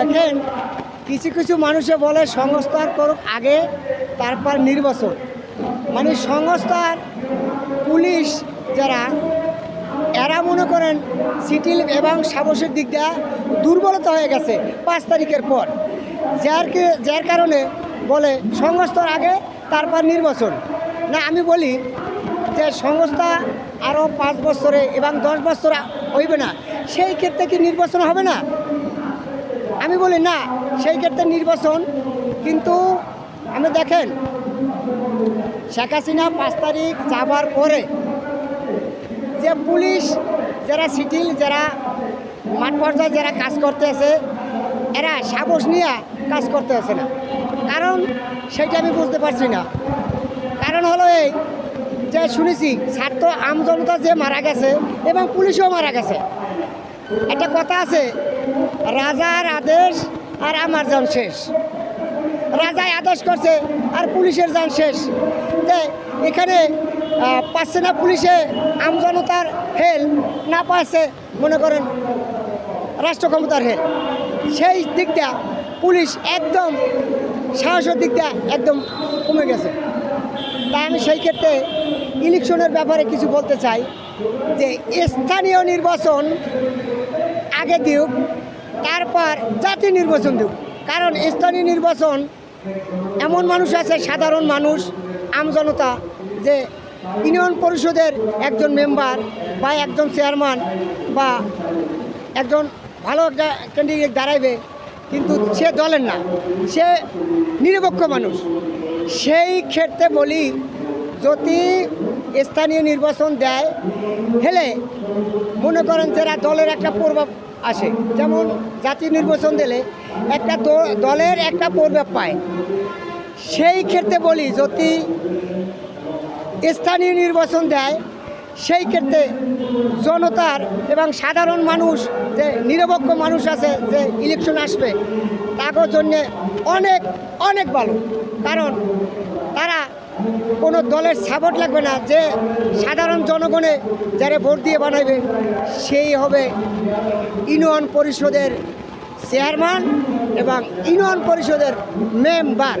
দেখেন, কিছু কিছু মানুষে বলে সংস্থার করুক আগে, তারপর নির্বাচন। মানে সংস্থার পুলিশ যারা, এরা মনে করেন সিটি এবং সাহসের দিকটা দুর্বলতা হয়ে গেছে পাঁচ তারিখের পর। যার যার কারণে বলে সংস্থার আগে, তারপর নির্বাচন। না, আমি বলি যে সংস্থা আরও পাঁচ বছরে এবং দশ বছরে হইবে না, সেই ক্ষেত্রে কি নির্বাচন হবে না? আমি বলি, না, সেই ক্ষেত্রে নির্বাচন। কিন্তু আমি দেখেন, শেখ হাসিনা পাঁচ তারিখ যাবার পরে যে পুলিশ, যারা সিটিল যারা মাঠ পর্যায়ে যারা কাজ করতে আছে, এরা সাহস নিয়ে কাজ করতে আছে না। কারণ সেটা আমি বুঝতে পারছি না। কারণ হলো এই যে শুনেছি, ছাত্র আমজনতা যে মারা গেছে এবং পুলিশও মারা গেছে। একটা কথা আছে রাজার আদেশ আর আমার যান শেষ। রাজায় আদেশ করছে আর পুলিশের যান শেষ। এখানে পাচ্ছে না পুলিশে, আমজনতার হেল, না পাচ্ছে, মনে করেন, রাষ্ট্র ক্ষমতার হেল। সেই দিকটা পুলিশ একদম, সাহসের দিকটা একদম কমে গেছে। তাই আমি সেই ক্ষেত্রে ইলেকশনের ব্যাপারে কিছু বলতে চাই যে, স্থানীয় নির্বাচন আগে দিক তারপর জাতীয় নির্বাচন দিক কারণ স্থানীয় নির্বাচন, এমন মানুষ আছে, সাধারণ মানুষ আমজনতা যে ইউনিয়ন পরিষদের একজন মেম্বার বা একজন চেয়ারম্যান বা একজন ভালো একটা ক্যান্ডিডেট দাঁড়াইবে, কিন্তু সে দলের না। সে নিরপেক্ষ মানুষ। সেই ক্ষেত্রে বলি, যদি স্থানীয় নির্বাচন দেয়, হেলে মনে করেন যারা দলের একটা প্রভাব আসে। যেমন জাতীয় নির্বাচন দিলে একটা দলের একটা প্রভাব পায়। সেই ক্ষেত্রে বলি, যদি স্থানীয় নির্বাচন দেয়, সেই ক্ষেত্রে জনতার এবং সাধারণ মানুষ, যে নিরপেক্ষ মানুষ আছে, যে ইলেকশন আসবে তাদের জন্যে অনেক অনেক ভালো। কারণ তারা কোনো দলের সাপোর্ট লাগবে না, যে সাধারণ জনগণে যারা ভোট দিয়ে বানাইবে, সেই হবে ইউনিয়ন পরিষদের চেয়ারম্যান এবং ইউনিয়ন পরিষদের মেম্বার